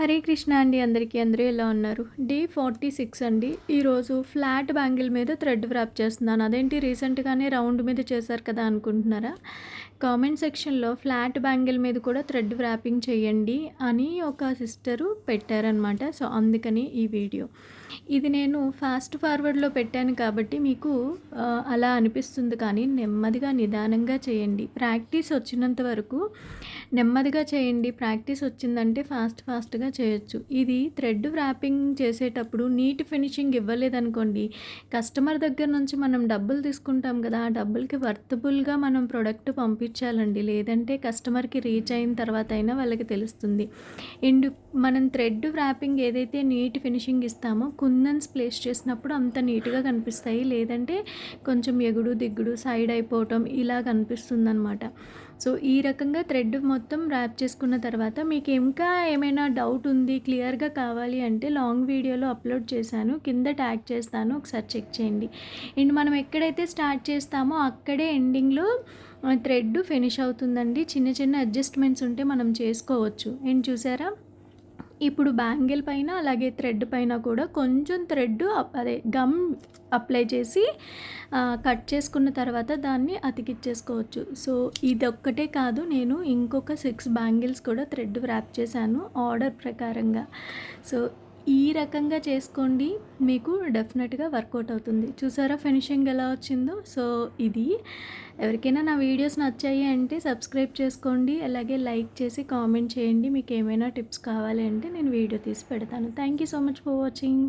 హరే కృష్ణ అండి అందరికీ. అందరూ ఎలా ఉన్నారు? డే ఫార్టీ సిక్స్ అండి. ఈరోజు ఫ్లాట్ బ్యాంగిల్ మీద థ్రెడ్ వ్రాప్ చేస్తున్నాను. అదేంటి? రీసెంట్గానే రౌండ్ మీద చేశారు కదా అనుకుంటున్నారా? కామెంట్ సెక్షన్లో ఫ్లాట్ బ్యాంగిల్ మీద కూడా థ్రెడ్ వ్రాపింగ్ చేయండి అని ఒక సిస్టరు పెట్టారనమాట సో అందుకని ఈ వీడియో. ఇది నేను ఫాస్ట్ ఫార్వర్డ్లో పెట్టాను కాబట్టి మీకు అలా అనిపిస్తుంది కానీ నెమ్మదిగా నిదానంగా చేయండి. ప్రాక్టీస్ వచ్చినంత వరకు నెమ్మదిగా చేయండి. ప్రాక్టీస్ వచ్చిందంటే ఫాస్ట్ ఫాస్ట్గా చేయొచ్చు. ఇది థ్రెడ్ వ్రాపింగ్ చేసేటప్పుడు నీట్ ఫినిషింగ్ ఇవ్వలేదనుకోండి కస్టమర్ దగ్గర నుంచి మనం డబ్బులు తీసుకుంటాం కదా ఆ డబ్బులకి వర్తబుల్గా మనం ప్రొడక్ట్ పంపించాలండి లేదంటే కస్టమర్కి రీచ్ అయిన తర్వాత అయినా వాళ్ళకి తెలుస్తుంది. అండ్ మనం థ్రెడ్ వ్రాపింగ్ ఏదైతే నీట్ ఫినిషింగ్ ఇస్తామో కుందన్స్ ప్లేస్ చేసినప్పుడు అంత నీట్గా కనిపిస్తాయి. లేదంటే కొంచెం ఎగుడు దిగుడు సైడ్ అయిపోవటం ఇలా కనిపిస్తుంది అనమాట సో ఈ రకంగా థ్రెడ్ మొత్తం ర్యాప్ చేసుకున్న తర్వాత మీకు ఇంకా ఏమైనా డౌట్ ఉంది క్లియర్గా కావాలి అంటే లాంగ్ వీడియోలో అప్లోడ్ చేశాను. కింద ట్యాగ్ చేస్తాను. ఒకసారి చెక్ చేయండి. అండ్ మనం ఎక్కడైతే స్టార్ట్ చేస్తామో అక్కడే ఎండింగ్లో థ్రెడ్ ఫినిష్ అవుతుందండి. చిన్న చిన్న అడ్జస్ట్మెంట్స్ ఉంటే మనం చేసుకోవచ్చు. అండ్ చూసారా? ఇప్పుడు బ్యాంగిల్ పైన అలాగే థ్రెడ్ పైన కూడా కొంచెం థ్రెడ్ అదే గమ్ అప్లై చేసి కట్ చేసుకున్న తర్వాత దాన్ని అతికిచ్చేసుకోవచ్చు. సో ఇది ఒక్కటే కాదు నేను ఇంకొక సిక్స్ బ్యాంగిల్స్ కూడా థ్రెడ్ వ్రాప్ చేశాను ఆర్డర్ ప్రకారంగా. సో ఈ రకంగా చేసుకోండి మీకు డెఫినెట్గా వర్కౌట్ అవుతుంది. చూసారా ఫినిషింగ్ ఎలా వచ్చిందో? సో ఇది. ఎవరికైనా నా వీడియోస్ నచ్చాయి అంటే సబ్స్క్రైబ్ చేసుకోండి అలాగే లైక్ చేసి కామెంట్ చేయండి. మీకు ఏమైనా టిప్స్ కావాలి అంటే నేను వీడియో తీసి పెడతాను. Thank you so much for watching.